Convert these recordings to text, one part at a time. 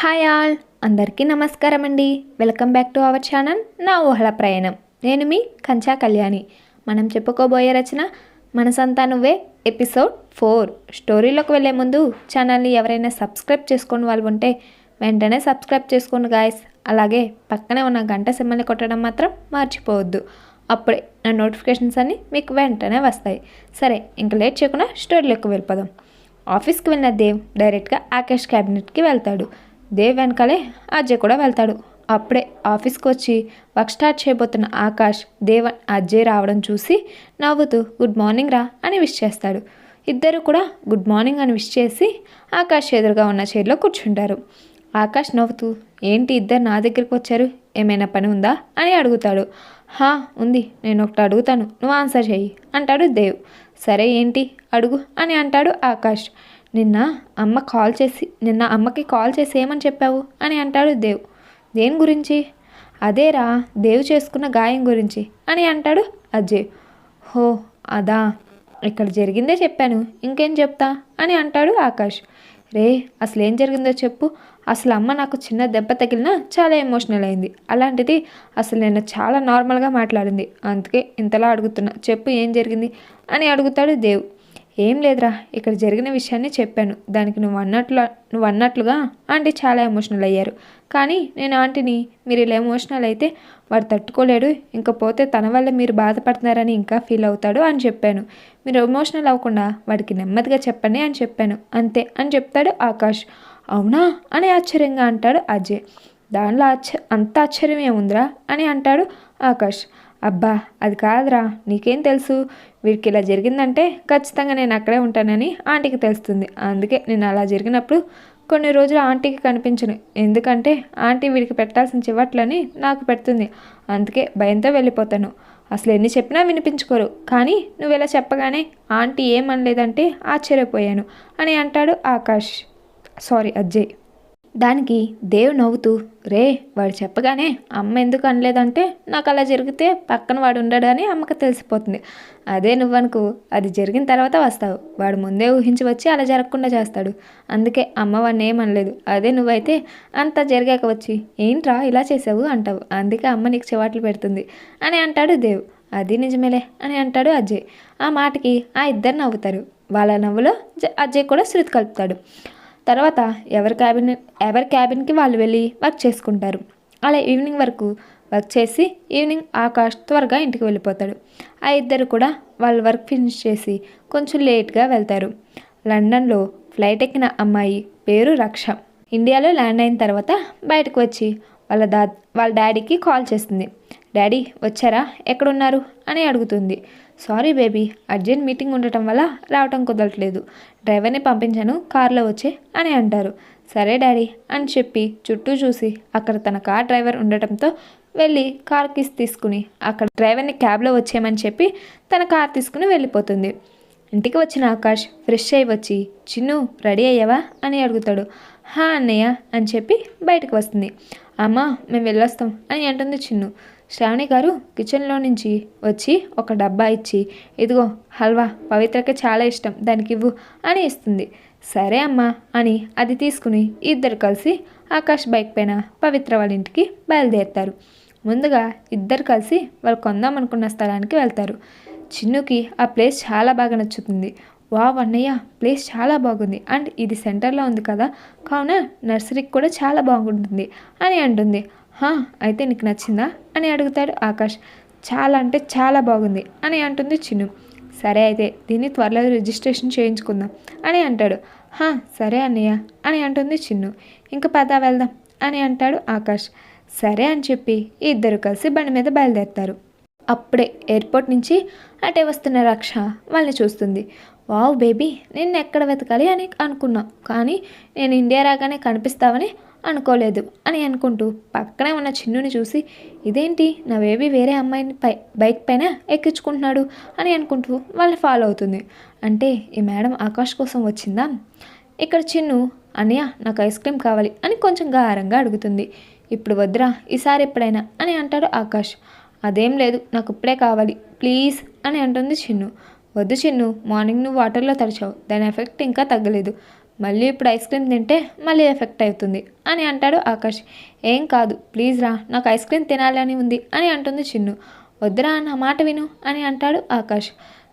Hi all. అందరికీ నమస్కారం అండి. Welcome back to our channel. నా ఊహల ప్రయాణం. నేను మీ కంచా కళ్యాణి. మనం చెప్పుకోబోయే రచన మనసంతా నువ్వే ఎపిసోడ్ ఫోర్. స్టోరీలోకి వెళ్ళే ముందు ఛానల్ని ఎవరైనా సబ్స్క్రైబ్ చేసుకుని వాళ్ళు ఉంటే వెంటనే సబ్స్క్రైబ్ చేసుకోండి గాయస్. అలాగే పక్కనే ఉన్న గంట సిమ్మల్ని కొట్టడం మాత్రం మర్చిపోవద్దు. అప్పుడే నా నోటిఫికేషన్స్ అన్నీ మీకు వెంటనే వస్తాయి. సరే ఇంక లేట్ చేయకుండా స్టోరీలోకి వెళ్ళిపోదాం. ఆఫీస్కి వెళ్ళిన దేవ్ డైరెక్ట్గా ఆకాష్ క్యాబినెట్కి వెళ్తాడు. దేవ్ వెనకాలే అజయ్ కూడా వెళ్తాడు. అప్పుడే ఆఫీస్కి వచ్చి వర్క్ స్టార్ట్ చేయబోతున్న ఆకాష్ దేవ్ అజయ్ రావడం చూసి నవ్వుతూ గుడ్ మార్నింగ్ రా అని విష్ చేస్తాడు. ఇద్దరు కూడా గుడ్ మార్నింగ్ అని విష్ చేసి ఆకాష్ ఎదురుగా ఉన్న చైర్లో కూర్చుంటారు. ఆకాష్ నవ్వుతూ ఏంటి ఇద్దరు నా దగ్గరికి వచ్చారు? ఏమైనా పని ఉందా? అని అడుగుతాడు. హా ఉంది. నేను ఒకటి అడుగుతాను. నువ్వు ఆన్సర్ చెయ్యి అంటాడు దేవ్. సరే ఏంటి? అడుగు అని అంటాడు ఆకాష్. నిన్న అమ్మ కాల్ చేసి నిన్న అమ్మకి కాల్ చేసి ఏమని చెప్పావు? అని అంటాడు దేవ్. దేని గురించి? అదేరా దేవ్ చేసుకున్న గాయం గురించి అని అంటాడు అజయ్. హో అదా. ఇక్కడ జరిగిందే చెప్పాను. ఇంకేం చెప్తా? అని అంటాడు ఆకాష్. రే అసలు ఏం జరిగిందో చెప్పు. అసలు అమ్మ నాకు చిన్న దెబ్బ తగిలినా చాలా ఎమోషనల్ అయింది. అలాంటిది అసలు నేను చాలా నార్మల్గా మాట్లాడింది. అందుకే ఇంతలా అడుగుతున్నా. చెప్పు ఏం జరిగింది? అని అడుగుతాడు దేవ్. ఏం లేదురా ఇక్కడ జరిగిన విషయాన్ని చెప్పాను. దానికి నువ్వు అన్నట్లు నువ్వు అన్నట్లుగా ఆంటీ చాలా ఎమోషనల్ అయ్యారు. కానీ నేను ఆంటీని మీరు ఇలా ఎమోషనల్ అయితే వాడు తట్టుకోలేడు ఇంకా పోతే తన వల్ల మీరు బాధపడుతున్నారని ఇంకా ఫీల్ అవుతాడు అని చెప్పాను. మీరు ఎమోషనల్ అవ్వకుండా వాడికి నెమ్మదిగా చెప్పండి అని చెప్పాను. అంతే అని చెప్తాడు ఆకాష్. అవునా? అని ఆశ్చర్యంగా అంటాడు అజయ్. దానిలో ఆశ్చ అంత ఆశ్చర్యం ఏముందిరా అని అంటాడు ఆకాష్. అబ్బా అది కాదురా నీకేం తెలుసు? వీడికి ఇలా జరిగిందంటే ఖచ్చితంగా నేను అక్కడే ఉంటానని ఆంటీకి తెలుస్తుంది. అందుకే నేను అలా జరిగినప్పుడు కొన్ని రోజులు ఆంటీకి కనిపించను. ఎందుకంటే ఆంటీ వీడికి పెట్టాల్సిన చివట్లని నాకు పెడుతుంది. అందుకే భయంతో వెళ్ళిపోతాను. అసలు ఎన్ని చెప్పినా వినిపించుకోరు. కానీ నువ్వు ఇలా చెప్పగానే ఆంటీ ఏమనలేదంటే ఆశ్చర్యపోయాను అని అంటాడు ఆకాష్. సారీ అజ్జయ్ దానికి దేవ్ నవ్వుతూ రే వాడు చెప్పగానే అమ్మ ఎందుకు అనలేదంటే నాకు అలా జరిగితే పక్కన వాడు ఉండడని అమ్మకి తెలిసిపోతుంది. అదే నువ్వనుకో అది జరిగిన తర్వాత వస్తావు. వాడు ముందే ఊహించి వచ్చి అలా జరగకుండా చేస్తాడు. అందుకే అమ్మ వాడిని ఏమనలేదు అదే నువ్వైతే అంత జరిగాక వచ్చి ఏంట్రా ఇలా చేసావు? అంటావు. అందుకే అమ్మ నీకు చెవాట్లు పెడుతుంది అని అంటాడు దేవ్ అది నిజమేలే అని అంటాడు అజయ్. ఆ మాటకి ఆ ఇద్దరు నవ్వుతారు. వాళ్ళ నవ్వులో అజయ్ కూడా శృతి కలుపుతాడు. తర్వాత ఎవరి క్యాబిన్ ఎవరి క్యాబిన్కి వాళ్ళు వెళ్ళి వర్క్ చేసుకుంటారు. అలా ఈవినింగ్ వరకు వర్క్ చేసి ఈవినింగ్ ఆకాష్ త్వరగా ఇంటికి వెళ్ళిపోతాడు. ఆ ఇద్దరు కూడా వాళ్ళ వర్క్ ఫినిష్ చేసి కొంచెం లేట్గా వెళ్తారు. లండన్లో ఫ్లైట్ ఎక్కిన అమ్మాయి పేరు రక్ష. ఇండియాలో ల్యాండ్ అయిన తర్వాత బయటకు వచ్చి వాళ్ళ దా వాళ్ళ డాడీకి కాల్ చేస్తుంది. డాడీ వచ్చారా? ఎక్కడున్నారు? అని అడుగుతుంది. సారీ బేబీ అర్జెంట్ మీటింగ్ ఉండటం వల్ల రావటం కుదరట్లేదు. డ్రైవర్ని పంపించాను కారులో వచ్చే అని అంటారు. సరే డాడీ అని చెప్పి చుట్టూ చూసి అక్కడ తన కార్ డ్రైవర్ ఉండటంతో వెళ్ళి కార్ కీస్ తీసుకుని అక్కడ డ్రైవర్ని క్యాబ్లో వచ్చేయమని చెప్పి తన కార్ తీసుకుని వెళ్ళిపోతుంది. ఇంటికి వచ్చిన ఆకాష్ ఫ్రెష్ అయి వచ్చి చిన్ను రెడీ అయ్యావా? అని అడుగుతాడు. హా అన్నయ్య అని చెప్పి బయటకు వస్తుంది. అమ్మ మేము వెళ్ళొస్తాం అని అంటుంది చిన్ను. శ్రావణి గారు కిచెన్లో నుంచి వచ్చి ఒక డబ్బా ఇచ్చి ఇదిగో హల్వా పవిత్రకి చాలా ఇష్టం దానికి ఇవ్వు అని ఇస్తుంది. సరే అమ్మా అని అది తీసుకుని ఇద్దరు కలిసి ఆకాష్ బైక్ పైన పవిత్ర వాళ్ళ ఇంటికి బయలుదేరుతారు. ముందుగా ఇద్దరు కలిసి వాళ్ళు కొందాం అనుకున్న స్థలానికి వెళ్తారు. చిన్నుకి ఆ ప్లేస్ చాలా బాగా నచ్చుతుంది. వావ్ అన్నయ్య ప్లేస్ చాలా బాగుంది అండ్ ఇది సెంటర్లో ఉంది కదా కావున నర్సరీకి కూడా చాలా బాగుంటుంది అని అంటుంది. హా అయితే నీకు నచ్చిందా? అని అడుగుతాడు ఆకాష్. చాలా అంటే చాలా బాగుంది అని అంటుంది చిన్ను. సరే అయితే దీన్ని త్వరలో రిజిస్ట్రేషన్ చేయించుకుందాం అని అంటాడు. హా సరే అన్నయ్య అని అంటుంది చిన్ను. ఇంకా పద వెళ్దాం అని అంటాడు ఆకాష్. సరే అని చెప్పి ఇద్దరు కలిసి బండి మీద బయలుదేరుతారు. అప్పుడే ఎయిర్పోర్ట్ నుంచి అటే వస్తున్న రక్ష వాళ్ళని చూస్తుంది. వావ్ బేబీ నిన్ను ఎక్కడ వెతకాలి అని అనుకున్నా. కానీ నేను ఇండియా రాగానే కనిపిస్తావని అనుకోలేదు అని అనుకుంటూ పక్కనే ఉన్న చిన్నుని చూసి ఇదేంటి? నా బేబీ వేరే అమ్మాయిని పై బైక్ పైన ఎక్కించుకుంటున్నాడు? అని అనుకుంటూ వాళ్ళని ఫాలో అవుతుంది. అంటే ఈ మేడం ఆకాష్ కోసం వచ్చిందా? ఇక్కడ చిన్ను అన్నయ్య నాకు ఐస్ క్రీమ్ కావాలి అని కొంచెం గారంగా అడుగుతుంది. ఇప్పుడు వద్దురా ఈసారి ఎప్పుడైనా అని అంటాడు ఆకాష్. అదేం లేదు నాకు ఇప్పుడే కావాలి ప్లీజ్ అని అంటుంది చిన్ను. వద్దు చిన్ను మార్నింగ్ నువ్వు వాటర్లో తడిచావు దాని ఎఫెక్ట్ ఇంకా తగ్గలేదు. మళ్ళీ ఇప్పుడు ఐస్ క్రీమ్ తింటే మళ్ళీ ఎఫెక్ట్ అవుతుంది అని అంటాడు ఆకాష్. ఏం కాదు ప్లీజ్ రా నాకు ఐస్ క్రీమ్ తినాలని ఉంది అని అంటుంది చిన్ను. వద్దురా నా మాట విను అని అంటాడు ఆకాష్.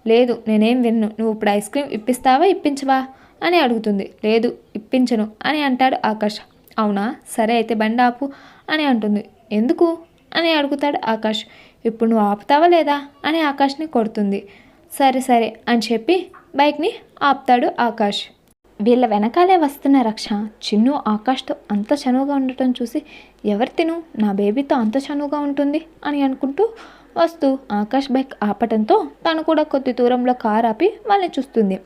లేదు నేనేం విన్ను నువ్వు ఇప్పుడు ఐస్ క్రీమ్ ఇప్పిస్తావా ఇప్పించవా అని అడుగుతుంది. లేదు ఇప్పించను అని అంటాడు ఆకాష్. అవునా? సరే అయితే బండి ఆపు అని అంటుంది. ఎందుకు? అని అడుగుతాడు ఆకాష్. ఇప్పుడు నువ్వు ఆపుతావా లేదా అని ఆకాష్ని కొడుతుంది. సరే సరే అని చెప్పి బైక్ని ఆపుతాడు ఆకాష్. వీళ్ళ వెనకాలే వస్తున్న రక్ష చిన్ను ఆకాష్తో అంత చనువుగా ఉండటం చూసి ఎవరు తిను? నా బేబీతో అంత చనువుగా ఉంటుంది అని అనుకుంటూ వస్తూ ఆకాష్ బైక్ ఆపటంతో తను కూడా కొద్ది దూరంలో కార్ ఆపి వాళ్ళని చూస్తుంది.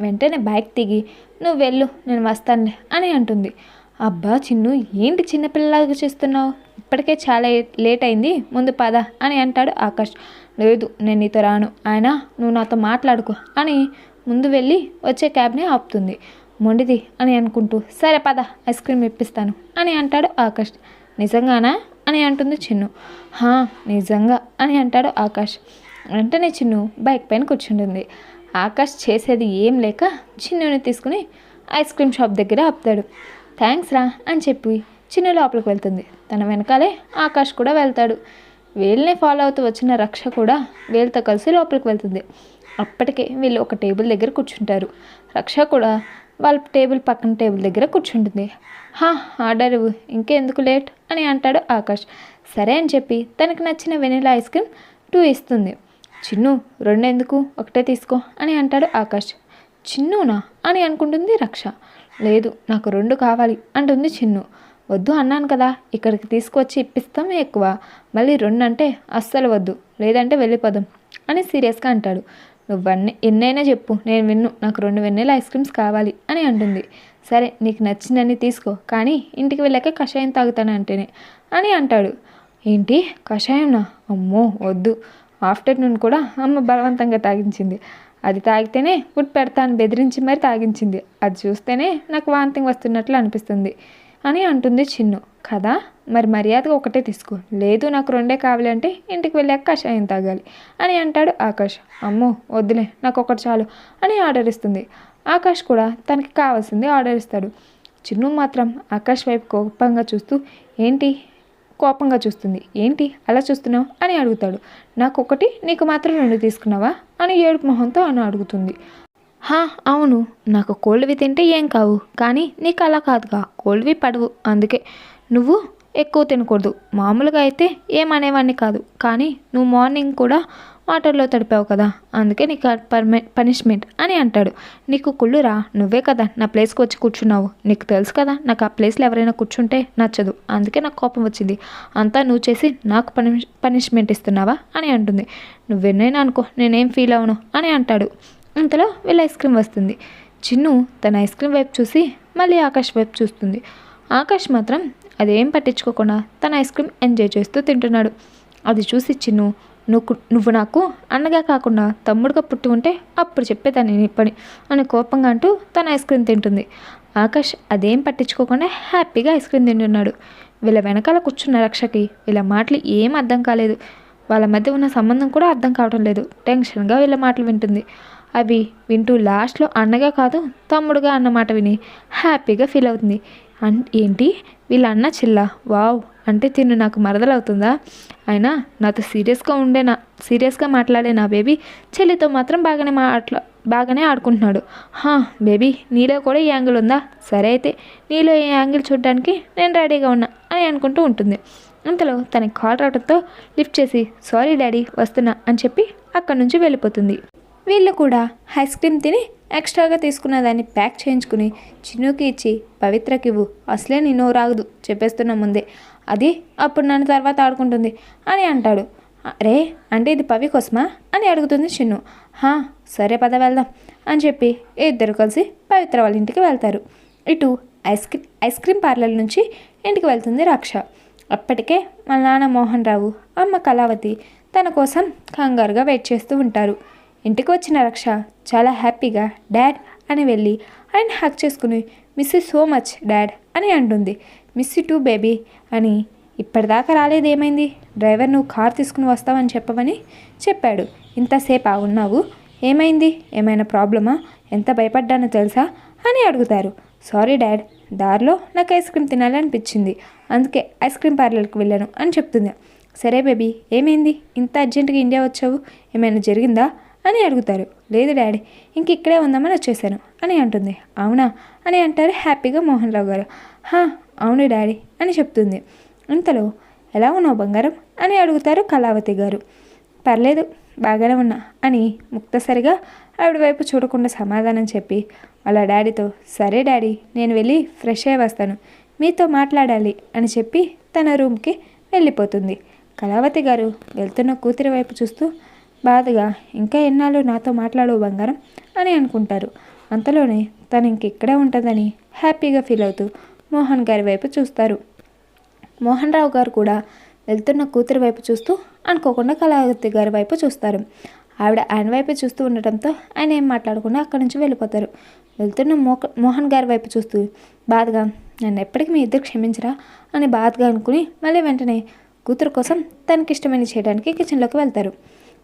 వెంటనే బైక్ దిగి నువ్వు వెళ్ళు నేను వస్తానులే అని అంటుంది. అబ్బా చిన్ను ఏంటి చిన్నపిల్లలాగా చేస్తున్నావు? ఇప్పటికే చాలా లేట్ అయింది ముందు పద అని అంటాడు ఆకాష్. లేదు నేను నీతో రాను. ఆయన నువ్వు నాతో మాట్లాడుకో అని ముందు వెళ్ళి వచ్చే క్యాబ్ని ఆపుతుంది. మొండిది అని అనుకుంటూ సరే పద ఐస్ క్రీమ్ ఇప్పిస్తాను అని అంటాడు ఆకాష్. నిజంగానా అని అంటుంది చిన్ను. హా నిజంగా అని అంటాడు ఆకాష్. వెంటనే చిన్ను బైక్ పైన కూర్చుంటుంది. ఆకాష్ చేసేది ఏం లేక చిన్నుని తీసుకుని ఐస్ క్రీమ్ షాప్ దగ్గర ఆపుతాడు. థ్యాంక్స్ రా అని చెప్పి చిన్ను లోపలికి వెళ్తుంది. తన వెనకాలే ఆకాష్ కూడా వెళ్తాడు. వీళ్ళనే ఫాలో అవుతూ వచ్చిన రక్ష కూడా వీళ్ళతో కలిసి లోపలికి వెళ్తుంది. అప్పటికే వీళ్ళు ఒక టేబుల్ దగ్గర కూర్చుంటారు. రక్ష కూడా వాళ్ళ టేబుల్ పక్కన టేబుల్ దగ్గర కూర్చుంటుంది. హా ఆర్డర్ ఇంకెందుకు లేట్? అని అంటాడు ఆకాష్. సరే అని చెప్పి తనకు నచ్చిన వెనీలా ఐస్ క్రీమ్ టూ ఇస్తుంది. చిన్ను రెండు ఎందుకు ఒకటే తీసుకో అని అంటాడు ఆకాష్. చిన్నునా? అని అనుకుంటుంది రక్ష. లేదు నాకు రెండు కావాలి అంటుంది చిన్ను. వద్దు అన్నాను కదా ఇక్కడికి తీసుకొచ్చి ఇప్పిస్తాం ఎక్కువ. మళ్ళీ రెండు అంటే అస్సలు వద్దు. లేదంటే వెళ్ళిపోదాం అని సీరియస్గా అంటాడు. నువ్వన్నీ ఎన్నైనా చెప్పు. నేను విన్ను. నాకు రెండు వెన్నెల ఐస్ క్రీమ్స్ కావాలి అని అంటుంది. సరే నీకు నచ్చినన్ని తీసుకో. కానీ ఇంటికి వెళ్ళాక కషాయం తాగుతాను అంటేనే అని అంటాడు. ఏంటి? కషాయంనా? అమ్మో వద్దు. ఆఫ్టర్నూన్ కూడా అమ్మ బలవంతంగా తాగించింది. అది తాగితేనే ఫుడ్ పెడతాను బెదిరించి మరి తాగించింది. అది చూస్తేనే నాకు వాంతింగ్ వస్తున్నట్లు అనిపిస్తుంది అని అంటుంది చిన్ను. కదా? మరి మర్యాదగా ఒకటే తీసుకో. లేదు నాకు రెండే కావాలంటే ఇంటికి వెళ్ళాక కషాయం తాగాలి. అని అంటాడు ఆకాష్. అమ్మో వద్దులే నాకు ఒకటి చాలు అని ఆర్డర్ ఇస్తుంది. ఆకాష్ కూడా తనకి కావాల్సింది ఆర్డర్ ఇస్తాడు. చిన్ను మాత్రం ఆకాష్ వైపు కోపంగా చూస్తూ ఏంటి? కోపంగా చూస్తుంది. ఏంటి? అలా చూస్తున్నావు? అని అడుగుతాడు. నాకు ఒకటి నీకు మాత్రం రెండు తీసుకున్నావా? అని ఏడుపు మొహంతో అని అడుగుతుంది. హా అవును. నాకు కోల్డ్వి తింటే ఏం కావు. కానీ నీకు అలా కాదుగా. కోల్డ్వి పడవు. అందుకే నువ్వు ఎక్కువ తినకూడదు. మామూలుగా అయితే ఏమనేవాడిని కాదు. కానీ నువ్వు మార్నింగ్ కూడా వాటర్లో తడిపావు కదా. అందుకే నీకు పర్మె పనిష్మెంట్ అని అంటాడు. నీకు కుళ్ళురా నువ్వే కదా నా ప్లేస్కి వచ్చి కూర్చున్నావు. నీకు తెలుసు కదా నాకు ఆ ప్లేస్లో ఎవరైనా కూర్చుంటే నచ్చదు. అందుకే నాకు కోపం వచ్చింది. అంతా నువ్వు చేసి నాకు పని పనిష్మెంట్ ఇస్తున్నావా అని అంటుంది. నువ్వెన్నైనా అనుకో నేనేం ఫీల్ అవను అని అంటాడు. ఇంతలో వీళ్ళ ఐస్ క్రీమ్ వస్తుంది. చిన్ను తన ఐస్ క్రీమ్ వైపు చూసి మళ్ళీ ఆకాష్ వైపు చూస్తుంది. ఆకాష్ మాత్రం అదేం పట్టించుకోకుండా తన ఐస్ క్రీమ్ ఎంజాయ్ చేస్తూ తింటున్నాడు. అది చూసి చిన్ను నువ్వు నువ్వు నాకు అన్నగా కాకుండా తమ్ముడుగా పుట్టి ఉంటే అప్పుడు చెప్పేదాన్ని నీ పని అని కోపంగా అంటూ తన ఐస్ క్రీమ్ తింటుంది. ఆకాష్ అదేం పట్టించుకోకుండా హ్యాపీగా ఐస్ క్రీమ్ తింటున్నాడు. వీళ్ళ వెనకాల కూర్చున్న రక్షకి వీళ్ళ మాటలు ఏం అర్థం కాలేదు. వాళ్ళ మధ్య ఉన్న సంబంధం కూడా అర్థం కావడం లేదు. టెన్షన్గా వీళ్ళ మాటలు వింటుంది. అవి వింటూ లాస్ట్లో అన్నగా కాదు తమ్ముడుగా అన్నమాట విని హ్యాపీగా ఫీల్ అవుతుంది. అన్ ఏంటి? వీళ్ళ అన్న చిల్ల? వావ్! అంటే తిను నాకు మరదలవుతుందా? అయినా నాతో సీరియస్గా ఉండే నా సీరియస్గా మాట్లాడే నా బేబీ చెల్లితో మాత్రం బాగానే మాట్లా బాగానే ఆడుకుంటున్నాడు. హా బేబీ నీలో కూడా ఈ యాంగిల్ ఉందా? సరే అయితే నీలో ఈ యాంగిల్ చూడడానికి నేను రెడీగా ఉన్నా అని అనుకుంటూ ఉంటుంది. అంతలో తనకి కాల్ రావడంతో లిఫ్ట్ చేసి సారీ డాడీ వస్తున్నా అని చెప్పి అక్కడి నుంచి వెళ్ళిపోతుంది. వీళ్ళు కూడా ఐస్ క్రీమ్ తిని ఎక్స్ట్రాగా తీసుకున్న దాన్ని ప్యాక్ చేయించుకుని చిన్నుకి ఇచ్చి పవిత్రకి ఇవ్వు అసలే నిన్ను రాగదు చెప్పేస్తున్న ముందే. అది అప్పుడు నన్ను తర్వాత ఆడుకుంటుంది అని అంటాడు. రే అంటే ఇది పవి కోసమా? అని అడుగుతుంది చిన్ను. హా సరే పద వెళ్దాం అని చెప్పి ఇద్దరు కలిసి పవిత్ర వాళ్ళ ఇంటికి వెళ్తారు. ఇటు ice cream ice cream parlour నుంచి ఇంటికి వెళ్తుంది రక్ష. అప్పటికే మా నాన్న మోహన్ రావు అమ్మ కళావతి తన కోసం కంగారుగా వెయిట్ చేస్తూ ఉంటారు. ఇంటికి వచ్చిన రక్ష చాలా హ్యాపీగా డాడ్ అని వెళ్ళి ఆయన హక్ చేసుకుని miss you so much dad అని అంటుంది. మిస్ యూ టూ బేబీ అని ఇప్పటిదాకా రాలేదు ఏమైంది డ్రైవర్ నువ్వు కార్ తీసుకుని వస్తావని చెప్పమని చెప్పాడు. ఇంతసేపు ఉన్నావు? ఏమైంది? ఏమైనా ప్రాబ్లమా? ఎంత భయపడ్డానో తెలుసా? అని అడుగుతారు. Sorry dad. దారిలో నాకు ఐస్ క్రీమ్ తినాలి అనిపించింది అందుకే ఐస్ క్రీమ్ పార్లర్కి వెళ్ళాను అని చెప్తుంది. సరే బేబీ. ఏమైంది? ఇంత అర్జెంటుగా ఇండియా వచ్చావు? ఏమైనా జరిగిందా? అని అడుగుతారు. లేదు డాడీ ఇంక ఇక్కడే ఉందామని వచ్చేసాను. అని అంటుంది. అవునా? అని అంటారు హ్యాపీగా మోహన్ రావు గారు. హా అవును డాడీ అని చెప్తుంది. ఇంతలో ఎలా ఉన్నావు బంగారం? అని అడుగుతారు కళావతి గారు. పర్లేదు బాగానే ఉన్నా అని ముక్తసరిగా ఆవిడ వైపు చూడకుండా సమాధానం చెప్పి వాళ్ళ డాడీతో సరే డాడీ నేను వెళ్ళి ఫ్రెష్ అయ్యి వస్తాను. మీతో మాట్లాడాలి అని చెప్పి తన రూమ్కి వెళ్ళిపోతుంది. కళావతి గారు వెళ్తున్న కూతురి వైపు చూస్తూ బాధగా ఇంకా ఎన్నాళ్ళు నాతో మాట్లాడవు బంగారం? అని అనుకుంటారు. అంతలోనే తను ఇంకెక్కడే ఉంటుందని హ్యాపీగా ఫీల్ అవుతూ మోహన్ గారి వైపు చూస్తారు. మోహన్ రావు గారు కూడా వెళ్తున్న కూతురి వైపు చూస్తూ అనుకోకుండా కళావతి గారి వైపు చూస్తారు. ఆవిడ ఆయన వైపు చూస్తూ ఉండటంతో ఆయన ఏం మాట్లాడకుండా అక్కడి నుంచి వెళ్ళిపోతారు. వెళ్తున్న మోక మోహన్ గారి వైపు చూస్తూ బాధగా నన్ను ఎప్పటికీ మీ ఇద్దరు క్షమించరా? అని బాధగా అనుకుని మళ్ళీ వెంటనే కూతురు కోసం తనకిష్టమైన చేయడానికి కిచెన్లోకి వెళ్తారు.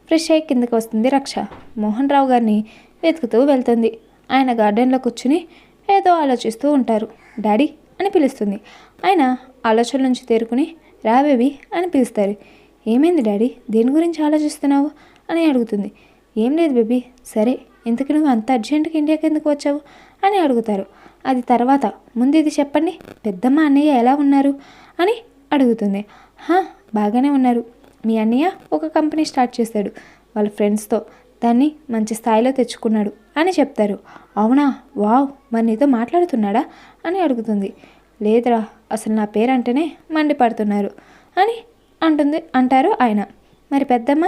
ఫ్రెష్ అయ్యి కిందకి వస్తుంది రక్ష. మోహన్ రావు గారిని వెతుకుతూ వెళ్తుంది. ఆయన గార్డెన్లో కూర్చుని ఏదో ఆలోచిస్తూ ఉంటారు. డాడీ అని పిలుస్తుంది. ఆయన ఆలోచన నుంచి తేరుకుని రా బేబీ అని పిలుస్తారు. ఏమైంది డాడీ? దేని గురించి ఆలోచిస్తున్నావు? అని అడుగుతుంది. ఏం లేదు బేబీ. సరే ఇంతకు నువ్వు అంత అర్జెంటుగా ఇండియాకి ఎందుకు వచ్చావు? అని అడుగుతారు. అది తర్వాత ముందు ఇది చెప్పండి. పెద్దమ్మ అన్నయ్య ఎలా ఉన్నారు? అని అడుగుతుంది. హా బాగానే ఉన్నారు. మీ అన్నయ్య ఒక కంపెనీ స్టార్ట్ చేశాడు. వాళ్ళ ఫ్రెండ్స్తో దాన్ని మంచి స్థాయిలో తెచ్చుకున్నాడు అని చెప్తారు. అవునా? వావ్! మరి నీతో మాట్లాడుతున్నాడా? అని అడుగుతుంది. లేదురా అసలు నా పేరు అంటేనే మండిపడుతున్నారు అని అంటుంది అంటారు ఆయన. మరి పెద్దమ్మ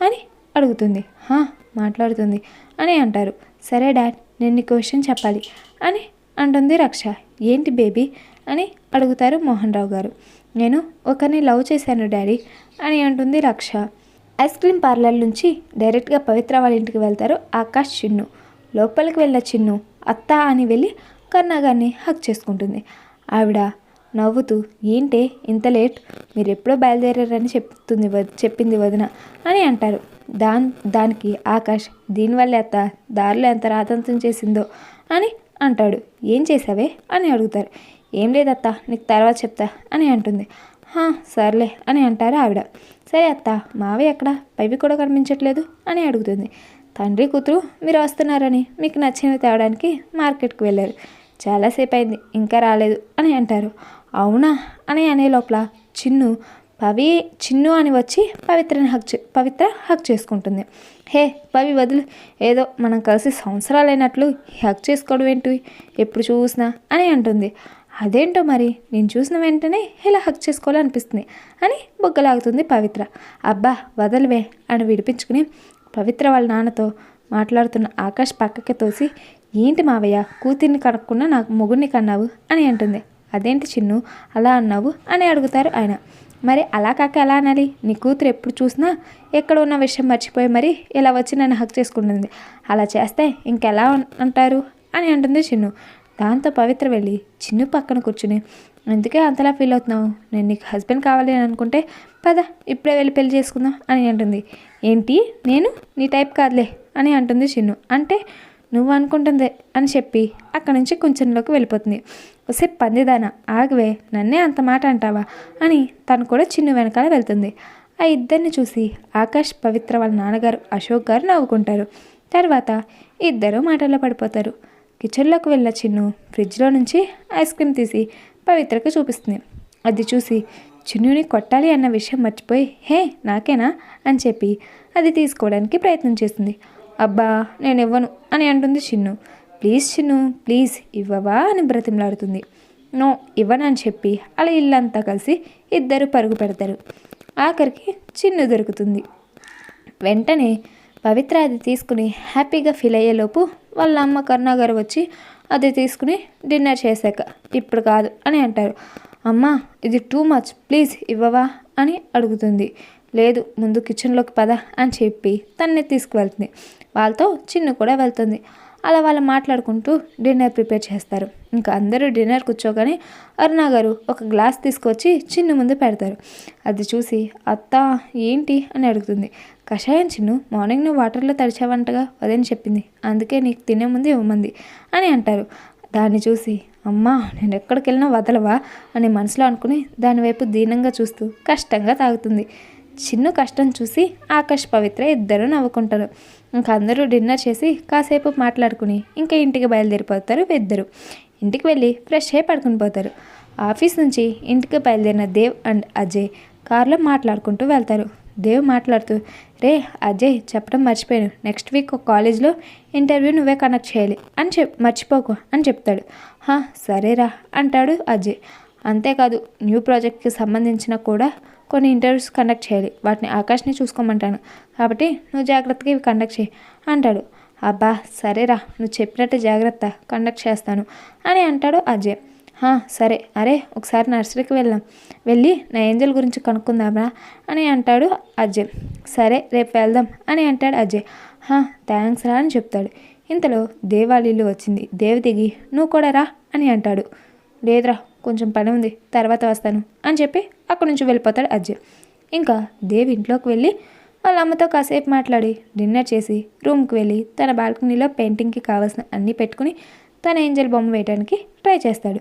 అని అడుగుతుంది. హా! మాట్లాడుతుంది అని అంటారు. సరే డాడ్ నేను నీ క్వశ్చన్ చెప్పాలి అని అంటుంది రక్ష. ఏంటి బేబీ? అని అడుగుతారు మోహన్ రావు గారు. నేను ఒకరిని లవ్ చేశాను డాడీ అని అంటుంది రక్ష. ఐస్ క్రీమ్ పార్లర్ నుంచి డైరెక్ట్గా పవిత్ర వాళ్ళ ఇంటికి వెళ్తారు ఆకాష్ చిన్ను. లోపలికి వెళ్ళిన చిన్ను అత్త అని వెళ్ళి కన్నాగారిని హక్ చేసుకుంటుంది. ఆవిడ నవ్వుతూ ఏంటే ఇంత లేట్? మీరు ఎప్పుడో బయలుదేరారని చెప్తుంది వద- చెప్పింది వదిన అని అంటారు. దాన్ దానికి ఆకాష్ దీనివల్ల అత్త దారిలో ఎంత రాతంతం చేసిందో అని అంటాడు. ఏం చేసావే? అని అడుగుతారు. ఏం లేదత్త నీకు తర్వాత చెప్తా అని అంటుంది. "హా, సర్లే అని అంటారు ఆవిడ. సరే అత్త మావి ఎక్కడ? పైవి కూడా కనిపించట్లేదు అని అడుగుతుంది. తండ్రి కూతురు మీరు వస్తున్నారని మీకు నచ్చినవి తేవడానికి మార్కెట్కి వెళ్ళారు. చాలాసేపు అయింది ఇంకా రాలేదు అని అంటారు. అవునా అని అనే లోపల చిన్ను పవి చిన్ను అని వచ్చి పవిత్రని హక్ చే పవిత్ర హక్ చేసుకుంటుంది. హే పవి వదులు ఏదో మనం కలిసి సంవత్సరాలైనట్లు హక్ చేసుకోవడం ఏంటి? ఎప్పుడు చూసినా అని అంటుంది. అదేంటో మరి? నేను చూసిన వెంటనే ఇలా హక్ చేసుకోవాలనిపిస్తుంది అని బుగ్గలాగుతుంది పవిత్ర. అబ్బా వదలవే అని విడిపించుకుని పవిత్ర వాళ్ళ నాన్నతో మాట్లాడుతున్న ఆకాష్ పక్కకి తోసి ఏంటి మావయ్య కూతుర్ని కనుక్కున్నా నాకు మొగుడిని కన్నావు? అని అంటుంది. అదేంటి చిన్ను అలా అన్నావు? అని అడుగుతారు ఆయన. మరి అలా కాక ఎలా అనాలి? నీ కూతురు ఎప్పుడు చూసినా ఎక్కడ ఉన్న విషయం మర్చిపోయి మరి ఇలా వచ్చి నన్ను హక్ చేసుకుంటుంది. అలా చేస్తే ఇంకెలా అంటారు అని అంటుంది చిన్ను. దాంతో పవిత్ర వెళ్ళి చిన్ను పక్కన కూర్చుని ఎందుకే అంతలా ఫీల్ అవుతున్నావు? నేను నీకు హస్బెండ్ కావాలి అని అనుకుంటే పద ఇప్పుడే వెళ్ళి పెళ్ళి చేసుకుందాం అని అంటుంది. ఏంటి? నేను? నీ టైప్ కాదులే అని అంటుంది చిన్ను. అంటే నువ్వు అనుకుంటుంది అని చెప్పి అక్కడి నుంచి కొంచెంలోకి వెళ్ళిపోతుంది. వస్తే పందిదాన ఆగవే నన్నే అంత మాట అంటావా? అని తను కూడా చిన్ను వెనకాల వెళ్తుంది. ఆ ఇద్దరిని చూసి ఆకాష్ పవిత్ర వాళ్ళ నాన్నగారు అశోక్ గారు నవ్వుకుంటారు. తర్వాత ఇద్దరు మాటల్లో పడిపోతారు. కిచెన్లోకి వెళ్ళిన చిన్ను ఫ్రిడ్జ్లో నుంచి ఐస్ క్రీమ్ తీసి పవిత్రకు చూపిస్తుంది. అది చూసి చిన్నుని కొట్టాలి అన్న విషయం మర్చిపోయి హే నాకేనా? అని చెప్పి అది తీసుకోవడానికి ప్రయత్నం చేస్తుంది. అబ్బా నేను ఇవ్వను అని అంటుంది చిన్ను. ప్లీజ్ చిన్ను ప్లీజ్ ఇవ్వవా? అని బ్రతిమలాడుతుంది. నో ఇవ్వనని చెప్పి అలా ఇల్లంతా కలిసి ఇద్దరు పరుగు పెడతారు. ఆఖరికి చిన్ను దొరుకుతుంది. వెంటనే పవిత్ర అది తీసుకుని హ్యాపీగా ఫీల్ అయ్యేలోపు వాళ్ళ అమ్మ కరుణాగారు వచ్చి అది తీసుకుని డిన్నర్ చేశాక ఇప్పుడు కాదు అని అంటారు. అమ్మ ఇది టూ మచ్ ప్లీజ్ ఇవ్వవా అని అడుగుతుంది. లేదు ముందు కిచెన్లోకి పద అని చెప్పి తన్నే తీసుకువెళ్తుంది. వాళ్ళతో చిన్న కూడా వెళ్తుంది. అలా వాళ్ళు మాట్లాడుకుంటూ డిన్నర్ ప్రిపేర్ చేస్తారు. ఇంకా అందరూ డిన్నర్ కూర్చోగానే అరుణ గారు ఒక గ్లాస్ తీసుకొచ్చి చిన్న ముందు పెడతారు. అది చూసి అత్త ఏంటి అని అడుగుతుంది. కషాయం చిన్ను మార్నింగ్ నువ్వు వాటర్లో తడిచావంటగా వదని చెప్పింది. అందుకే నీకు తినే ముందు ఇవ్వమంది అని అంటారు. దాన్ని చూసి అమ్మా నేను ఎక్కడికి వెళ్ళినా వదలవా అని మనసులో అనుకుని దాని వైపు దీనంగా చూస్తూ కష్టంగా తాగుతుంది. చిన్ను కష్టం చూసి ఆకాష్ పవిత్ర ఇద్దరూ నవ్వుకుంటారు. ఇంకా అందరూ డిన్నర్ చేసి కాసేపు మాట్లాడుకుని ఇంకా ఇంటికి బయలుదేరిపోతారు ఇద్దరు. ఇంటికి వెళ్ళి ఫ్రెష్ అయ్యి పడుకుని పోతారు. ఆఫీస్ నుంచి ఇంటికి బయలుదేరిన దేవ్ అండ్ అజయ్ కారులో మాట్లాడుకుంటూ వెళ్తారు. దేవ్ మాట్లాడుతూ రే అజయ్ చెప్పడం మర్చిపోయాను. నెక్స్ట్ వీక్ ఒక కాలేజ్లో ఇంటర్వ్యూ నువ్వే కనెక్ట్ చేయాలి. అని చెప్ మర్చిపోకు అని చెప్తాడు. హా సరేరా అంటాడు అజయ్. అంతేకాదు న్యూ ప్రాజెక్ట్కి సంబంధించిన కూడా కొన్ని ఇంటర్వ్యూస్ కండక్ట్ చేయాలి. వాటిని ఆకాష్ని చూసుకోమంటాను. కాబట్టి నువ్వు జాగ్రత్తగా ఇవి కండక్ట్ చేయి అంటాడు. అబ్బా సరేరా నువ్వు చెప్పినట్టు జాగ్రత్త కండక్ట్ చేస్తాను అని అంటాడు అజయ్. సరే అరే ఒకసారి నర్సరీకి వెళ్దాం. వెళ్ళి నా ఏంజల్ గురించి కనుక్కుందామా అని అంటాడు అజయ్. సరే రేపు వెళ్దాం అని అంటాడు అజయ్. "హా, థ్యాంక్స్ రా అని చెప్తాడు. ఇంతలో దేవాలీలు వచ్చింది. దేవి దిగి నువ్వు కూడా రా అని అంటాడు. లేదురా కొంచెం పని ఉంది తర్వాత వస్తాను అని చెప్పి అక్కడి నుంచి వెళ్ళిపోతాడు అజయ్. ఇంకా దేవి ఇంట్లోకి వెళ్ళి వాళ్ళ అమ్మతో కాసేపు మాట్లాడి డిన్నర్ చేసి రూమ్కి వెళ్ళి తన బాల్కనీలో పెయింటింగ్కి కావాల్సిన అన్నీ పెట్టుకుని తన ఏంజల్ బొమ్మ వేయడానికి ట్రై చేస్తాడు.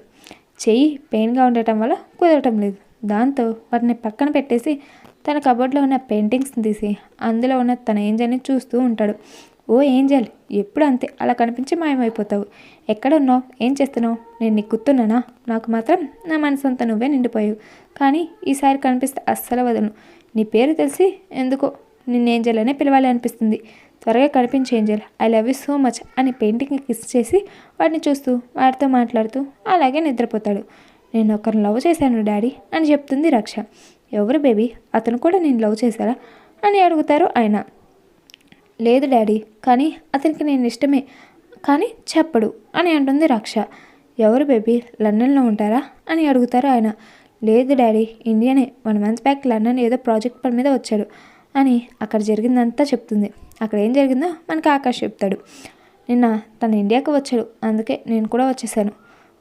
చెయ్యి పెయిన్గా ఉండటం వల్ల కుదరటం లేదు. దాంతో వాటిని పక్కన పెట్టేసి తన కబోర్డ్లో ఉన్న పెయింటింగ్స్ని తీసి అందులో ఉన్న తన ఏంజల్ని చూస్తూ ఉంటాడు. ఓ ఏంజల్ ఎప్పుడు అంతే అలా కనిపించి మాయమైపోతావు. ఎక్కడ ఉన్నావు ఏం చేస్తున్నావు? నేను నీకు గుర్తున్నానా? నాకు మాత్రం నా మనసంతా నువ్వే నిండిపోయావు. కానీ ఈసారి కనిపిస్తే అస్సలు వదలను. నీ పేరు తెలిసి ఎందుకో నిన్న ఏంజల్ అనే పిలవాలి అనిపిస్తుంది త్వరగా కనిపించే angel. I love you so much అని పెయింటింగ్ కిస్ చేసి వాడిని చూస్తూ వాడితో మాట్లాడుతూ అలాగే నిద్రపోతాడు. నేను ఒకరిని లవ్ చేశాను డాడీ అని చెప్తుంది రక్ష. ఎవరు బేబీ? అతను కూడా నేను లవ్ చేశారా? అని అడుగుతారు ఆయన. లేదు డాడీ కానీ అతనికి నేను ఇష్టమే. కానీ చెప్పడు అని అంటుంది రక్ష. ఎవరు బేబీ? లండన్లో ఉంటారా? అని అడుగుతారు ఆయన. లేదు డాడీ ఇండియానే. వన్ మంత్ బ్యాక్ లండన్ ఏదో ప్రాజెక్ట్ పని మీద వచ్చాడు. అని అక్కడ జరిగిందంతా చెప్తుంది. అక్కడ ఏం జరిగిందో మనకి ఆకాష్ చెప్తాడు. నిన్న తను ఇండియాకి వచ్చాడు. అందుకే నేను కూడా వచ్చేసాను.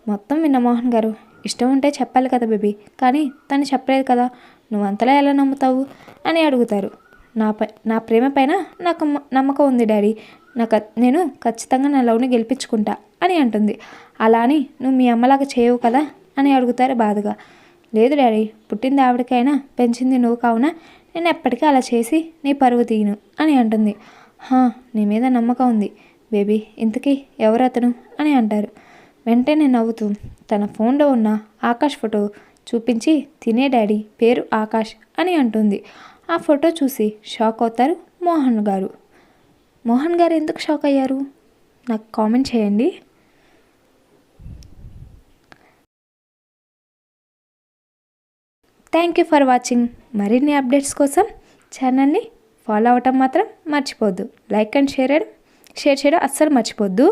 మొత్తం విన్న మోహన్ గారు ఇష్టం ఉంటే చెప్పాలి కదా బేబీ కానీ తను చెప్పలేదు కదా. నువ్వు అంతలా ఎలా నమ్ముతావు? అని అడుగుతారు. నా పై నా ప్రేమ పైన నాకు నమ్మకం ఉంది డాడీ. నాకు నేను ఖచ్చితంగా నా లవ్ని గెలిపించుకుంటా అని అంటుంది. అలా అని నువ్వు మీ అమ్మలాగా చేయవు కదా? అని అడుగుతారు బాధగా. లేదు డాడీ పుట్టింది ఆవిడకైనా పెంచింది నువ్వు కావున? నేను ఎప్పటికీ అలా చేసి నీ పరువు తీయను అని అంటుంది. హా నీ మీద నమ్మకం ఉంది. బేబీ ఇంతకీ ఎవరు అతను అని అంటారు. వెంటనే నవ్వుతూ తన ఫోన్లో ఉన్న ఆకాష్ ఫోటో చూపించి తినే డాడీ పేరు ఆకాష్ అని అంటుంది. ఆ ఫోటో చూసి షాక్ అవుతారు మోహన్ గారు. మోహన్ గారు ఎందుకు షాక్ అయ్యారు? నాకు కామెంట్ చేయండి. థ్యాంక్ యూ ఫర్ వాచింగ్ మరిన్ని అప్డేట్స్ కోసం ఛానల్ని ఫాలో అవ్వటం మాత్రం మర్చిపోద్దు లైక్ అండ్ షేర్ షేర్ చేయడం అస్సలు మర్చిపోద్దు